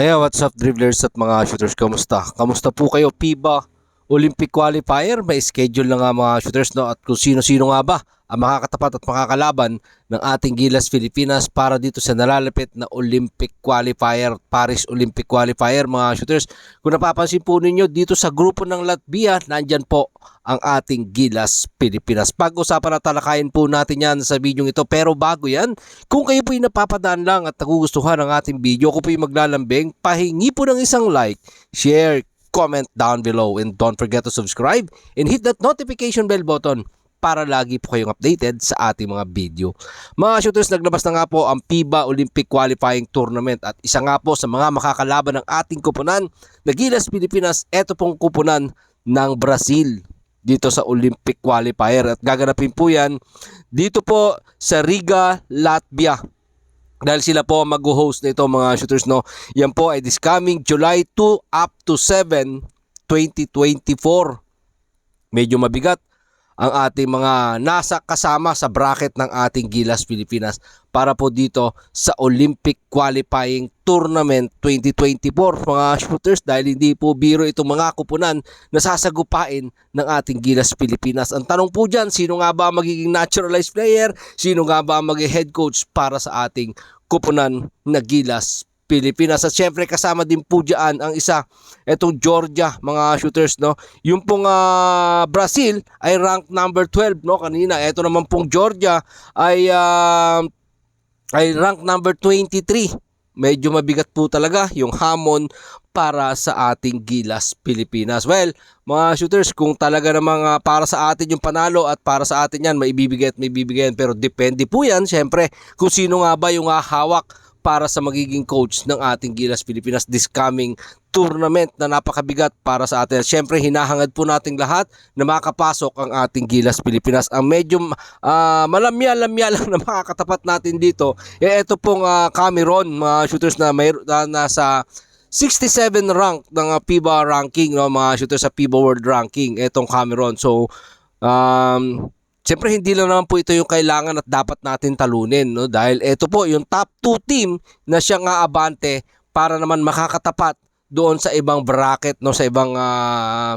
Ayan, what's up dribblers at mga shooters, kamusta? Kamusta po kayo? FIBA Olympic Qualifier, may schedule na nga mga shooters no? at kung sino-sino nga ba ang makakatapat at makakalaban ng ating Gilas Pilipinas para dito sa nalalapit na Olympic Qualifier, Paris Olympic Qualifier mga shooters. Kung napapansin po ninyo dito sa grupo ng Latvia, nandyan po ang ating Gilas Pilipinas. Pag-usapan at talakayin po natin yan sa video ito pero bago yan, kung kayo po yung napapadaan lang at nagugustuhan ng ating video, kung po maglalambing, pahingi po ng isang like, share, comment down below. And don't forget to subscribe and hit that notification bell button para lagi po kayong updated sa ating mga video. Mga shooters, naglabas na nga po ang FIBA Olympic Qualifying Tournament. At isa nga po sa mga makakalaban ng ating kupunan na Gilas Pilipinas, eto pong kupunan ng Brazil dito sa Olympic Qualifier. At gaganapin po yan dito po sa Riga, Latvia dahil sila po ang mag-host nito mga shooters no. Yan po ay this coming July 2 up to 7 2024. Medyo mabigat ang ating mga nasa kasama sa bracket ng ating Gilas Pilipinas para po dito sa Olympic Qualifying Tournament 2024 mga shooters dahil hindi po biro itong mga kupunan na sasagupain ng ating Gilas Pilipinas. Ang tanong po dyan, sino nga ba magiging naturalized player? Sino nga ba magiging head coach para sa ating kupunan na Gilas Pilipinas. At syempre kasama din po dyan ang isa, itong Georgia, mga shooters, no? Yung pong uh, Brazil ay rank number 12, no? Kanina, ito naman pong Georgia ay, uh, ay rank number 23. Medyo mabigat po talaga yung hamon para sa ating Gilas Pilipinas. Well, mga shooters, kung talaga namang uh, para sa atin yung panalo at para sa atin yan, maibibigay at maibibigay Pero depende po yan, syempre, kung sino nga ba yung uh, hawak para sa magiging coach ng ating Gilas Pilipinas this coming tournament na napakabigat para sa atin. Siyempre, hinahangad po nating lahat na makapasok ang ating Gilas Pilipinas. Ang medyo uh, malamya-lamya lang na makakatapat natin dito, eh ito pong uh, Cameron, mga shooters na may uh, nasa 67 rank ng FIBA ranking, no, mga shooters sa FIBA World Ranking, itong Cameron. So, um, Siyempre hindi lang naman po ito yung kailangan at dapat natin talunin no dahil ito po yung top 2 team na siya nga abante para naman makakatapat doon sa ibang bracket no sa ibang uh,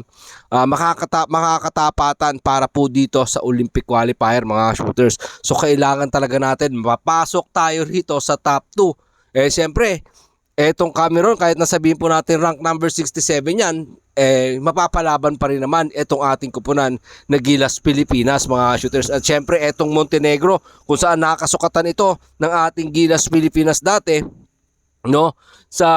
uh, makakata makakatapatan para po dito sa Olympic qualifier mga shooters. So kailangan talaga natin mapasok tayo rito sa top 2. Eh siyempre, etong Cameron kahit nasabihin po natin rank number 67 yan, eh, mapapalaban pa rin naman itong ating kupunan na Gilas Pilipinas mga shooters. At syempre itong Montenegro kung saan nakasukatan ito ng ating Gilas Pilipinas dati no sa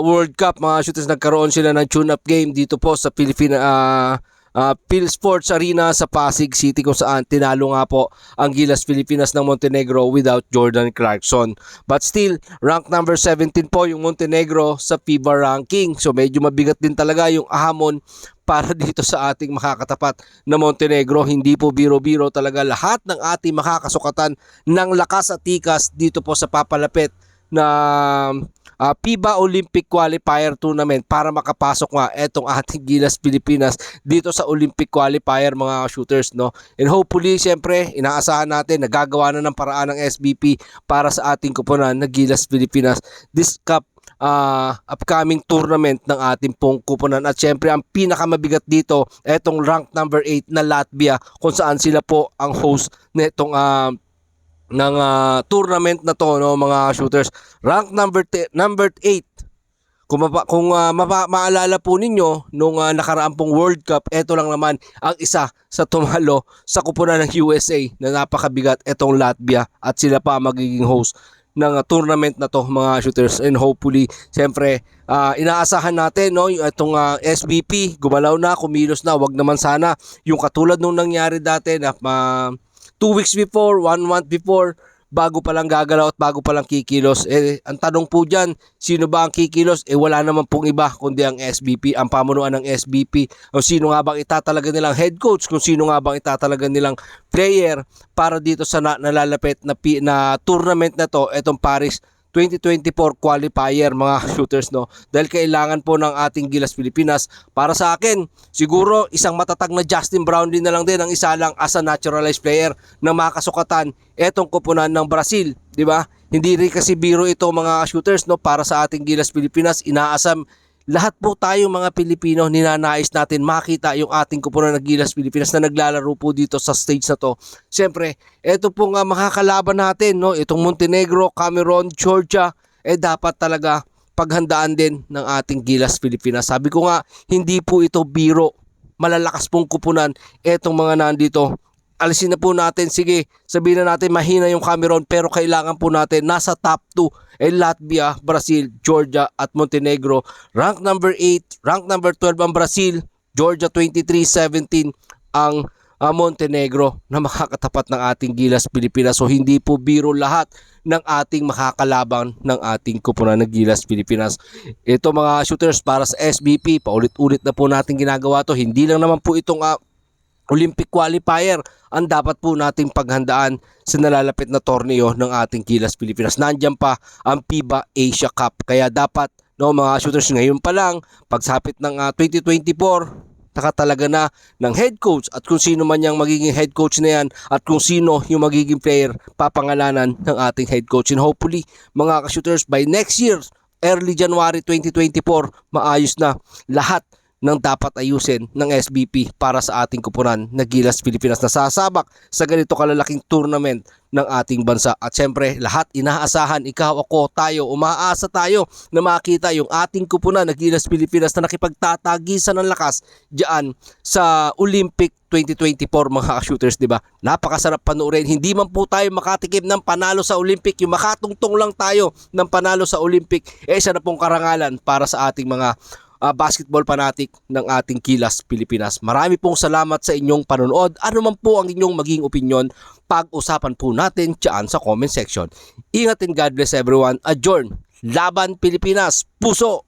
World Cup mga shooters nagkaroon sila ng tune-up game dito po sa Pilipinas uh, uh, Phil Sports Arena sa Pasig City kung saan tinalo nga po ang Gilas Pilipinas ng Montenegro without Jordan Clarkson. But still, rank number 17 po yung Montenegro sa FIBA ranking. So medyo mabigat din talaga yung ahamon para dito sa ating makakatapat na Montenegro. Hindi po biro-biro talaga lahat ng ating makakasukatan ng lakas at tikas dito po sa papalapit na uh, FIBA Olympic Qualifier Tournament para makapasok nga etong ating Gilas Pilipinas dito sa Olympic Qualifier mga shooters no. And hopefully siyempre inaasahan natin nagagawa na ng paraan ng SBP para sa ating kuponan na Gilas Pilipinas this cup uh, upcoming tournament ng ating pong kuponan at syempre ang pinakamabigat dito etong rank number 8 na Latvia kung saan sila po ang host nitong uh, ng uh, tournament na to no mga shooters. Rank number number 8 kung mapa, kung uh, mapa, maalala po ninyo nung uh, nakaraang pong World Cup eto lang naman ang isa sa tumalo sa kupunan ng USA na napakabigat etong Latvia at sila pa magiging host ng uh, tournament na to mga shooters. And hopefully siyempre uh, inaasahan natin no itong uh, SBP gumalaw na kumilos na. Wag naman sana yung katulad nung nangyari dati na uh, two weeks before, one month before, bago pa lang gagalaw at bago pa lang kikilos. Eh, ang tanong po dyan, sino ba ang kikilos? Eh, wala naman pong iba kundi ang SBP, ang pamunuan ng SBP. O sino nga bang itatalaga nilang head coach? Kung sino nga bang itatalaga nilang player para dito sa na, nalalapit na, na tournament na to, itong Paris 2024 qualifier mga shooters no? Dahil kailangan po ng ating Gilas Pilipinas. Para sa akin siguro isang matatag na Justin Brownlee na lang din ang isa lang as a naturalized player na makasukatan. Etong kupunan ng Brazil di ba? Hindi rin kasi biro ito mga shooters no? Para sa ating Gilas Pilipinas inaasam lahat po tayo mga Pilipino ninanais natin makita yung ating kupunan ng Gilas Pilipinas na naglalaro po dito sa stage na to. Siyempre, ito po nga makakalaban natin, no? itong Montenegro, Cameroon, Georgia, eh dapat talaga paghandaan din ng ating Gilas Pilipinas. Sabi ko nga, hindi po ito biro. Malalakas pong kupunan etong mga nandito alisin na po natin, sige, sabihin na natin mahina yung Cameroon pero kailangan po natin nasa top 2 eh Latvia, Brazil, Georgia at Montenegro. Rank number 8, rank number 12 ang Brazil, Georgia 23-17 ang ah, Montenegro na makakatapat ng ating Gilas Pilipinas. So hindi po biro lahat ng ating makakalaban ng ating kupunan ng Gilas Pilipinas. Ito mga shooters para sa SBP, paulit-ulit na po natin ginagawa to. Hindi lang naman po itong ah, Olympic qualifier ang dapat po nating paghandaan sa nalalapit na torneo ng ating Gilas Pilipinas. Nandiyan pa ang FIBA Asia Cup. Kaya dapat no mga shooters ngayon pa lang pagsapit ng ah, 2024 taka talaga na ng head coach at kung sino man yung magiging head coach na yan at kung sino yung magiging player papangalanan ng ating head coach and hopefully mga ka-shooters by next year early January 2024 maayos na lahat ng dapat ayusin ng SBP para sa ating kupunan na Gilas Pilipinas na sasabak sa ganito kalalaking tournament ng ating bansa. At syempre, lahat inaasahan, ikaw, ako, tayo, umaasa tayo na makita yung ating kupunan na Gilas Pilipinas na nakipagtatagisan ng lakas diyan sa Olympic 2024 mga shooters, di ba? Napakasarap panoorin. Hindi man po tayo makatikim ng panalo sa Olympic, yung makatungtong lang tayo ng panalo sa Olympic, eh isa na pong karangalan para sa ating mga ah, basketball fanatic ng ating Kilas Pilipinas. Marami pong salamat sa inyong panonood. Ano man po ang inyong maging opinion, pag-usapan po natin dyan sa comment section. Ingat and God bless everyone. Adjourn. Laban Pilipinas. Puso!